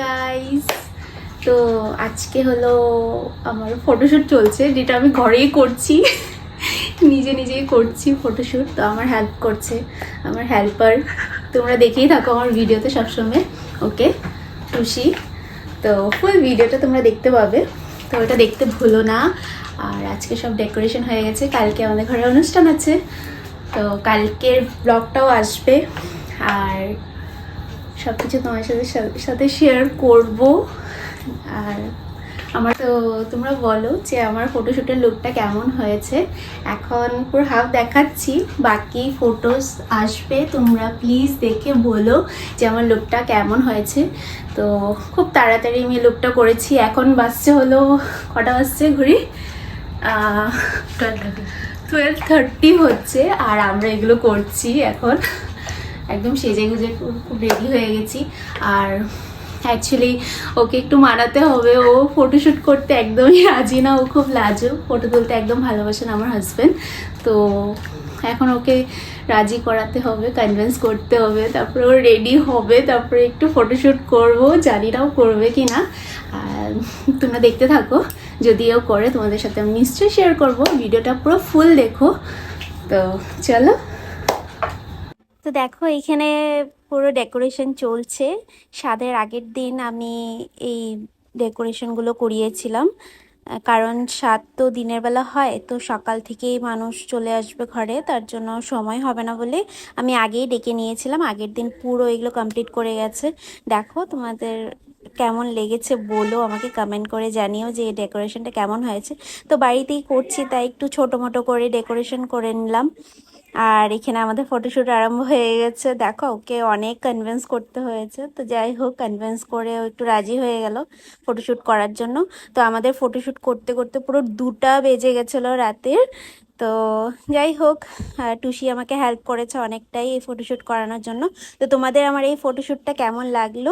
Guys তো আজকে হলো আমার ফটোশ্যুট চলছে, যেটা আমি ঘরেই করছি। নিজে নিজেই করছি ফটোশ্যুট তো আমার হেল্প করছে, আমার হেল্পার তোমরা দেখেই থাকো আমার ভিডিওতে সবসময়, ওকে? খুশি তো ফুল ভিডিওটা তোমরা দেখতে পাবে। তো ওটা দেখতে ভুলো না। আর আজকে সব ডেকোরেশন হয়ে গেছে। কালকে আমাদের ঘরে অনুষ্ঠান আছে। তো কালকের ব্লগটাও আসবে। আর সব কিছু তোমার সাথে সাথে শেয়ার করব। আর আমার তো তোমরা বলো যে আমার ফটোশ্যুটের লুকটা কেমন হয়েছে। এখন পুরো হাফ দেখাচ্ছি বাকি ফটোস আসবে। তোমরা প্লিজ দেখে বলো যে আমার লুকটা কেমন হয়েছে। তো খুব তাড়াতাড়ি আমি লুকটা করেছি। এখন বাসছে হলো কটা বাজছে ঘুরি টুয়েলভ থার্টি হচ্ছে আর আমরা এগুলো করছি এখন। একদম সেজে গুজে খুব রেডি হয়ে গেছি। আর অ্যাকচুয়ালি ওকে একটু মানাতে হবে। ও ফটোশ্যুট করতে একদমই রাজি না। ও খুব লাজুক। ফটো তুলতে একদম ভালোবাসেন আমার হাজব্যান্ড তো এখন ওকে রাজি করাতে হবে কনভিন্স করতে হবে। তারপরে ও রেডি হবে। তারপরে একটু ফটোশ্যুট করব। জানি নাও করবে কি না আর তোমরা দেখতে থাকো। যদি ও করে তোমাদের সাথে আমি নিশ্চয়ই শেয়ার করব। ভিডিওটা পুরো ফুল দেখো। তো চলো। তো দেখো, এখানে পুরো ডেকোরেশন চলছে। স্বাদের আগের দিন আমি এই ডেকোরেশনগুলো করিয়েছিলাম। কারণ স্বাদ তো দিনের বেলা হয়, তো সকাল থেকেই মানুষ চলে আসবে ঘরে, তার জন্য সময় হবে না বলে আমি আগেই ডেকে নিয়েছিলাম। আগের দিন পুরো এগুলো কমপ্লিট করে গেছে। দেখো, তোমাদের কেমন লেগেছে বলো, আমাকে কমেন্ট করে জানিও যে ডেকোরেশনটা কেমন হয়েছে। তো বাড়িতেই করছি, তাই একটু ছোটো মোটো করে ডেকোরেশন করে নিলাম। আর এখানে আমাদের ফটোশ্যুট আরম্ভ হয়ে গেছে। দেখো, ওকে অনেক কনভিন্স করতে হয়েছে। তো যাই হোক কনভিন্স করে ও একটু রাজি হয়ে গেল ফটোশ্যুট করার জন্য। তো আমাদের ফটোশ্যুট করতে করতে পুরো দুটা বেজে গেছিল রাতের। তো যাই হোক টুসি আমাকে হেল্প করেছে অনেকটাই এই ফটোশ্যুট করানোর জন্য। তো তোমাদের আমার এই ফটোশ্যুটটা কেমন লাগল,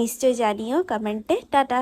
নিশ্চয়ই জানিও কমেন্টে টাটা।